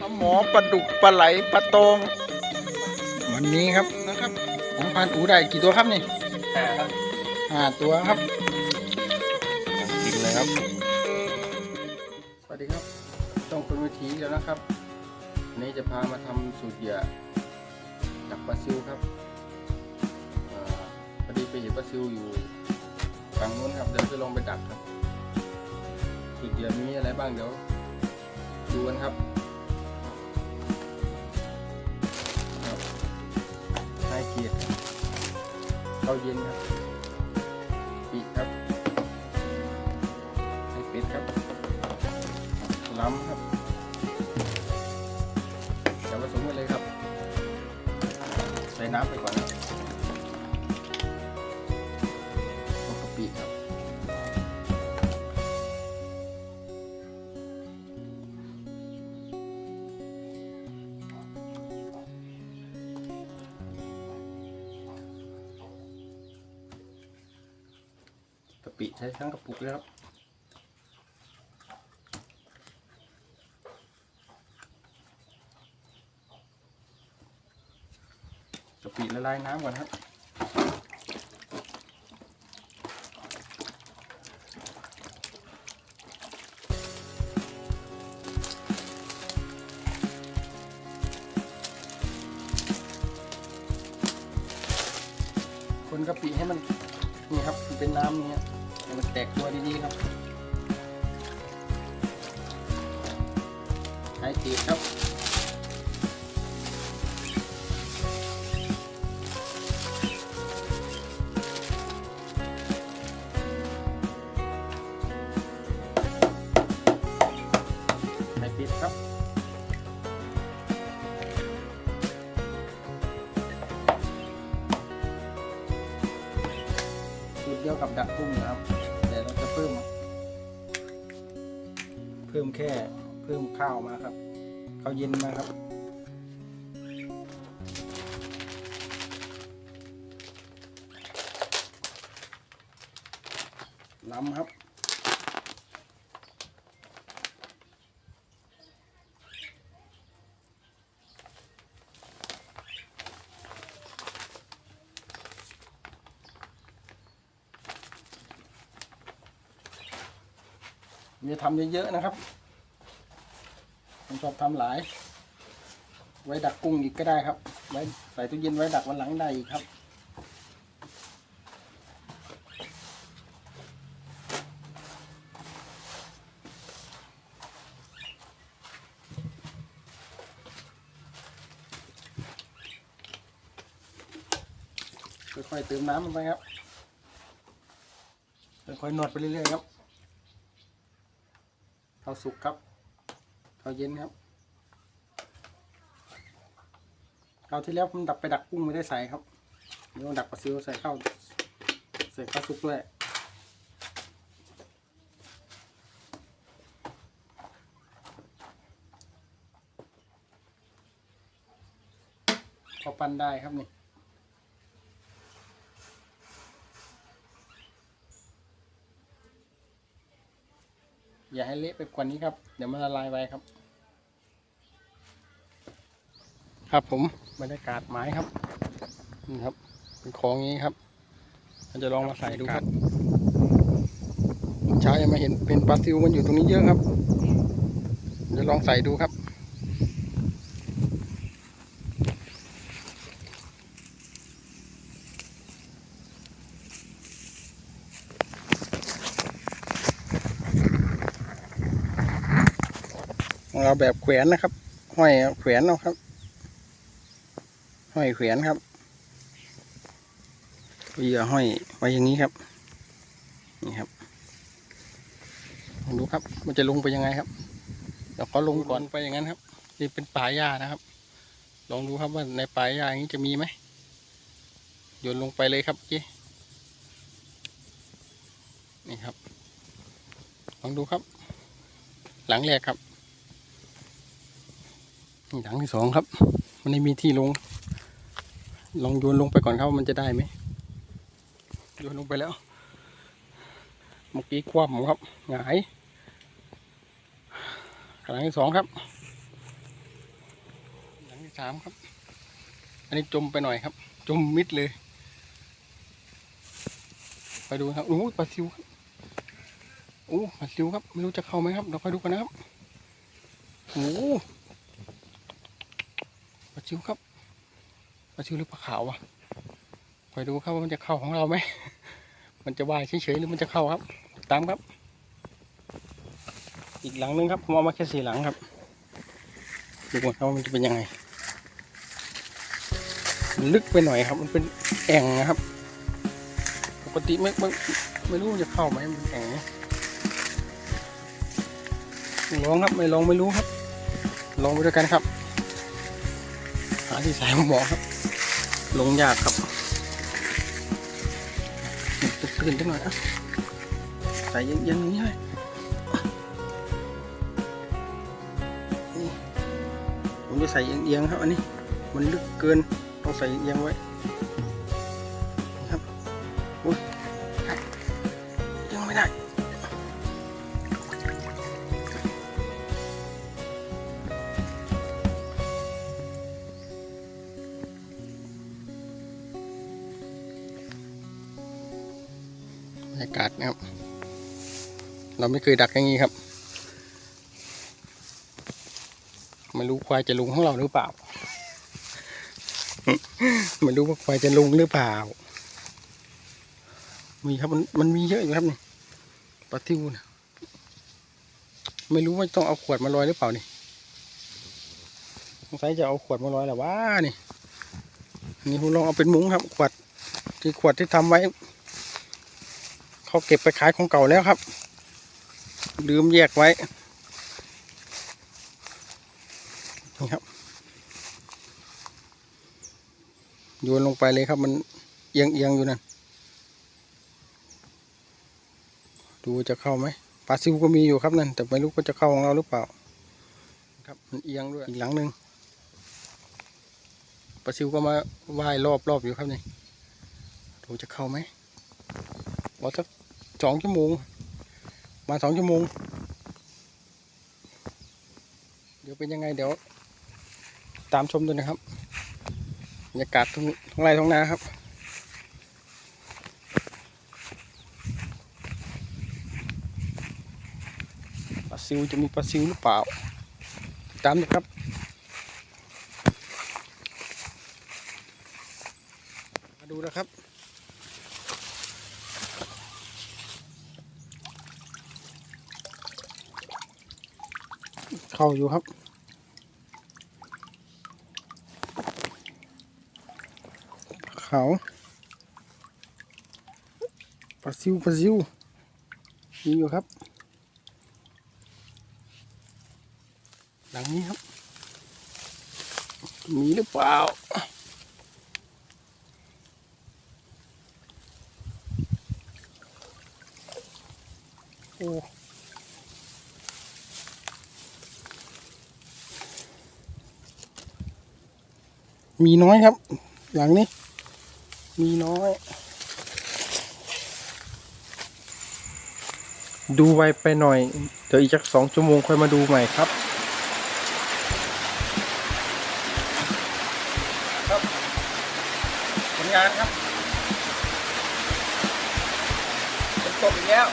ปลาหมอปลาดุกปลาไหลปลาตองวันนี้ครับนะครับของพานอูได้กี่ตัวครับนี่ห้าตัวครับกินเลยครับ สวัสดีครับช่องคุณวิถีแล้วนะครับวันนี้จะพามาทำสูตรเหยื่อดักปลาซิวครับอ่าพอดีไปเห็นปลาซิวอยู่ ฝั่งนู้นครับเดี๋ยวจะลงไปดักครับสูตรเหยื่อมีอะไรบ้างเดี๋ยวดูกันครับครับให้เกียรติครับข้าเย็นครับปีกครับให้เป็ดครับล้ำครับเดี๋ยวผสมกันเลยครับใส่น้ำไปก่อนครับ ปิใช้ทั้งกระปุกเลยครับกะปิละลายน้ำก่อนครับคนกะปิให้มันนี่ครับเป็นน้ำนี่ฮะให้ มันแตกตัวดีๆครับ ใช้ตีครับ เพิ่มแค่เพิ่มข้าวมาครับข้าวเย็นมาครับล้ำครับ มีทำเยอะๆนะครับผมชอบทำหลาย ไว้ดักกุ้งอีกก็ได้ครับ ไว้ใส่ตู้เย็นไว้ดักวันหลังได้อีกครับค่อยๆเติมน้ำลงไปครับค่อยๆนวดไปเรื่อยๆครับ ข้าวสุกครับข้าวเย็นครับคราวที่แล้วผมดักไปดักกุ้งไม่ได้ใส่ครับเดี๋ยวดักปลาซิวใส่ข้าวใส่ข้าวสุกด้วยพอปั้นได้ครับนี่ อย่าให้เละไปกว่านี้ครับ เดี๋ยวมันละลายไปครับ ครับผมบรรยากาศไม้ครับนี่ครับ เป็นของอย่างนี้ครับเราจะลองมาใส่ดูครับเช้ายังมาเห็นเป็นปลาซิวมันอยู่ตรงนี้เยอะครับเดี๋ยวลองใส่ดูครับ ของเราแบบแขวนนะครับ ห้อยแขวนเอาครับ ห้อยแขวนครับเหยื่อห้อยไว้อย่างนี้ครับ นี่ครับลองดูครับ มันจะลงไปยังไงครับ เดี๋ยวขอลงก่อนไปอย่างนั้นครับนี่เป็นป่าหญ้านะครับ ลองดูครับว่าในป่าหญ้าอย่างนี้จะมีไหมโยนลงไปเลยครับเจ๊นี่ครับ ลองดูครับ หลังแรกครับ นี่ถังที่สองครับ มันไม่มีที่ลง ลองโยนลงไปก่อนครับว่ามันจะได้ไหมโยนลงไปแล้วมื่อกี้คว่ำครับหงายหลังที่สองครับ หลังที่สามครับ อันนี้จมไปหน่อยครับ จมมิดเลย ไปดูครับโอ้ปลาซิวครับโอ้ปลาซิวครับ ไม่รู้จะเข้าไหมครับ เราไปดูกันนะครับโอ้ ปลาซิวครับปลาซิวหรือปลาขาววะไปดูครับว่ามันจะเข้าของเราไหม มันจะว่ายเฉยๆหรือมันจะเข้าครับ ตามครับ อีกหลังนึงครับผมเอามาแค่สี่หลังครับดูก่อนครับว่ามันจะเป็นยังไง ลึกไปหน่อยครับ มันเป็นแอ่งนะครับ ปกติไม่ไม่ไม่รู้จะเข้าไหมมันแอ่งลองครับไม่ลองไม่รู้ครับ ลองไปด้วยกันครับ ที่สายหมอครับ ลงยากครับตื่นๆจังหน่อยอะใส่เย็นๆอย่างนี้เลยนี่ผมจะใส่เอียงๆครับอันนี้ มันลึกเกินต้องใส่เอียงไว้ รยากาศนะครับ เราไม่เคยดักอย่างนี้ครับ ไม่รู้ควายจะลุงของเราหรือเปล่า ไม่รู้ว่าควายจะลุงหรือเปล่า มีครับมันมันมีเยอะอยู่ครับนี่ปลาทิวนะไม่รู้ว่าต้องเอาขวดมาลอยหรือเปล่านี่สงสัยจะเอาขวดมาลอยแหละว่านี่นี่ผมลองเอาเป็นมุ้งครับ ขวดที่ขวดที่ทำไว้ เขาเก็บไปขายของเก่าแล้วครับ ลืมแยกไว้ นี่ครับ โยนลงไปเลยครับมันเอียงเอียงอยู่นั่นดูจะเข้าไหมปลาซิวก็มีอยู่ครับนั่น แต่ไม่รู้ว่าจะเข้าของเราหรือเปล่า ครับมันเอียงด้วย อีกหลังหนึ่งปลาซิวก็มาว่ายรอบรอบอยู่ครับนี่ดูจะเข้าไหมรอสัก สองชั่วโมง มาสองชั่วโมง เดี๋ยวเป็นยังไงเดี๋ยว ตามชมด้วยนะครับบรรยากาศทุ่งไร่ทุ่งนาครับปลาซิวจะมีปลาซิวหรือเปล่า ตามนะครับมาดูนะครับ เข้าอยู่ครับเขาปลาซิวปลาซิวมีอยู่ครับ หลังนี้ครับ มีหรือเปล่าโอ้ มีน้อยครับ หลังนี้ มีน้อย ดูไวไปหน่อย เดี๋ยวอีกสักสองชั่วโมงค่อยมาดูใหม่ครับครับผลงานครับเป็นตกอีกแล้ว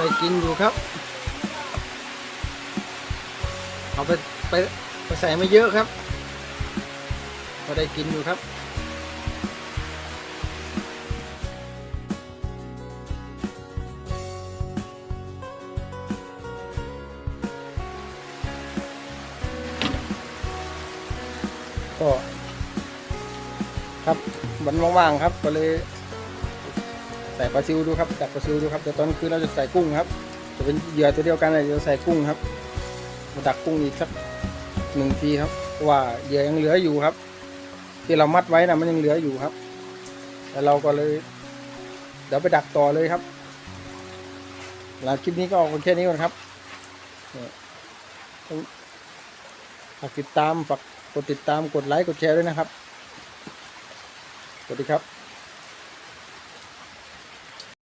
ได้กินอยู่ครับ เอาไปไปไปใส่ไม่เยอะครับพอได้กินอยู่ครับก็ครับวันว่างๆครับก็เลย ส่ปลาซิวดูครับดักปลาซิวดูครับแต่ตอนคืนเราจะใส่กุ้งครับ จะเป็นเหยื่อตัวเดียวกันเลยจะใส่กุ้งครับมาดักกุ้งอีกสักหนึ่งทีครับว่าเหยื่อยังเหลืออยู่ครับ ที่เรามัดไว้นะมันยังเหลืออยู่ครับแล้วเราก็เลย เดี๋ยวไปดักต่อเลยครับหลังคลิปนี้ก็เอาแค่นี้ก่อนครับฝากติดตามฝากกดติดตามกดไลค์กดแชร์ด้วยนะครับ สวัสดีครับ